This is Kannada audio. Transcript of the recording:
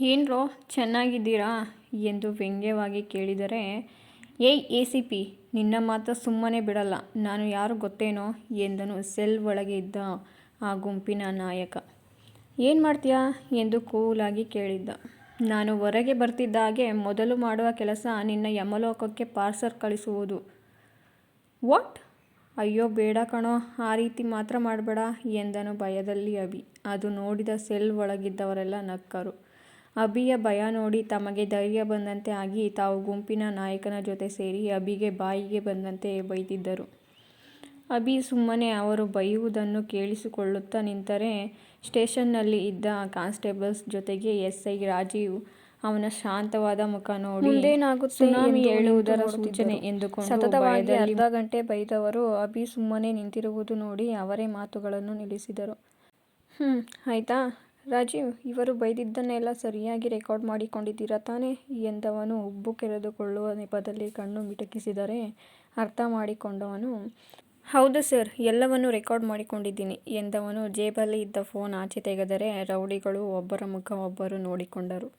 ಏನ್ರೋ ಚೆನ್ನಾಗಿದ್ದೀರಾ ಎಂದು ವ್ಯಂಗ್ಯವಾಗಿ ಕೇಳಿದರೆ, ಏಯ್ ಎ ಸಿ ಪಿ, ನಿನ್ನ ಮಾತ್ರ ಸುಮ್ಮನೆ ಬಿಡಲ್ಲ, ನಾನು ಯಾರು ಗೊತ್ತೇನೋ ಎಂದನು ಸೆಲ್ ಒಳಗೆ ಇದ್ದ ಆ ಗುಂಪಿನ ನಾಯಕ. ಏನು ಮಾಡ್ತೀಯಾ ಎಂದು ಕೂಲಾಗಿ ಕೇಳಿದ್ದ. ನಾನು ಹೊರಗೆ ಬರ್ತಿದ್ದ ಹಾಗೆ ಮೊದಲು ಮಾಡುವ ಕೆಲಸ ನಿನ್ನ ಯಮಲೋಕಕ್ಕೆ ಪಾರ್ಸಲ್ ಕಳಿಸುವುದು. ವಾಟ್? ಅಯ್ಯೋ ಬೇಡ ಕಣೋ, ಆ ರೀತಿ ಮಾತ್ರ ಮಾಡಬೇಡ ಎಂದನು ಭಯದಲ್ಲಿ ಅಭಿ. ಅದು ನೋಡಿದ ಸೆಲ್ ಒಳಗಿದ್ದವರೆಲ್ಲ ನಕ್ಕರು. ಅಭಿಯ ಭಯ ನೋಡಿ ತಮಗೆ ಧೈರ್ಯ ಬಂದಂತೆ ಆಗಿ ತಾವು ಗುಂಪಿನ ನಾಯಕನ ಜೊತೆ ಸೇರಿ ಅಭಿಗೆ ಬಾಯಿಗೆ ಬಂದಂತೆ ಬೈದಿದ್ದರು. ಅಭಿ ಸುಮ್ಮನೆ ಅವರು ಬೈಯುವುದನ್ನು ಕೇಳಿಸಿಕೊಳ್ಳುತ್ತಾ ನಿಂತರೆ ಸ್ಟೇಷನ್ನಲ್ಲಿ ಇದ್ದ ಕಾನ್ಸ್ಟೇಬಲ್ಸ್ ಜೊತೆಗೆ ಎಸ್ ಐ ರಾಜೀವ್ ಅವನ ಶಾಂತವಾದ ಮುಖ ನೋಡಿ ಸುನಾಮಿ ಹೇಳುವುದರ ಏಳುವುದರ ಸೂಚನೆ. ಎಂದುಕೊಂಡು ಸತತವಾಗಿ ಭಯದಲ್ಲಿ ಅರ್ಧ ಗಂಟೆ ಬೈದವರು ಅಭಿ ಸುಮ್ಮನೆ ನಿಂತಿರುವುದು ನೋಡಿ ಅವರೇ ಮಾತುಗಳನ್ನು ನಿಲ್ಲಿಸಿದರು. ಹ್ಮ್ ಆಯ್ತಾ? ರಾಜೀವ್, ಇವರು ಬೈದಿದ್ದನ್ನೆಲ್ಲ ಸರಿಯಾಗಿ ರೆಕಾರ್ಡ್ ಮಾಡಿಕೊಂಡಿದ್ದೀರಾ ತಾನೇ? ಎಂದವನು ಉಬ್ಬು ಕೆರೆದುಕೊಳ್ಳುವ ನೆಪದಲ್ಲಿ ಕಣ್ಣು ಮಿಟಕಿಸಿದರೆ ಅರ್ಥ ಮಾಡಿಕೊಂಡವನು, ಹೌದು ಸರ್, ಎಲ್ಲವನ್ನೂ ರೆಕಾರ್ಡ್ ಮಾಡಿಕೊಂಡಿದ್ದೀನಿ ಎಂದವನು ಜೇಬಲ್ಲಿ ಇದ್ದ ಫೋನ್ ಆಚೆ ತೆಗೆದರೆ ರೌಡಿಗಳು ಒಬ್ಬರ ಮುಖ ಒಬ್ಬರು ನೋಡಿಕೊಂಡರು.